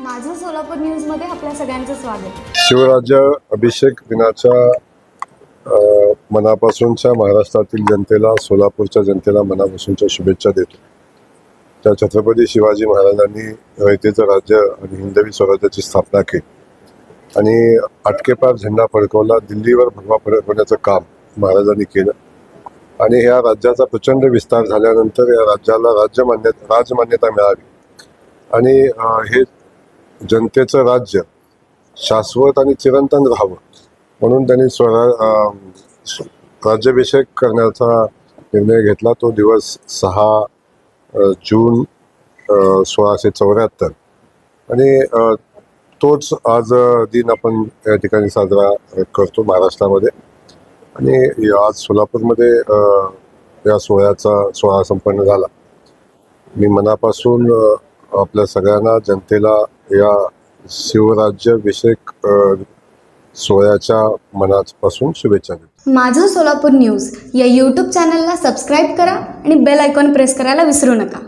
माझं सोलापूर न्यूजमध्ये आपल्या सगळ्यांचं स्वागत. शिवराज्य अभिषेक दिनाच्या अ, मनापासूनच्या महाराष्ट्रातील जनतेला सोलापूरच्या जनतेला मनापासूनच्या शुभेच्छा देतो. त्या छत्रपती शिवाजी महाराजांनी रयतेचं राज्य आणि हिंदवी स्वराज्याची स्थापना केली. आणि अटकेपार झेंडा फडकवला दिल्लीवर भगवा फडकवण्याचं काम महाराजांनी केलं. आणि या राज्याचा प्रचंड विस्तार झाल्यानंतर या राज्याला राज्य मान्यता राजमान्यता मिळावी. आणि अ, हे जनतेचं राज्य शाश्वत आणि चिरंतन राहावं. म्हणून त्यांनी स्वरा राज्याभिषेक करण्याचा निर्णय घेतला. तो दिवस सहा जून सोळाशे चौऱ्याहत्तर. आणि तोच आज दिन आपण या ठिकाणी साजरा करतो महाराष्ट्रामध्ये. आणि या- आज सोलापूरमध्ये या सोहळ्याचा सोहळा संपन्न झाला. मी मनापासून आपल्या सगळ्यांना जनतेला या शिवराज्याभिषेक सोहळ्याच्या मनापासून शुभेच्छा देतो. माझं सोलापूर न्यूज या यूट्यूब चॅनलला सबस्क्राईब करा आणि बेल आयकॉन प्रेस करायला विसरू नका.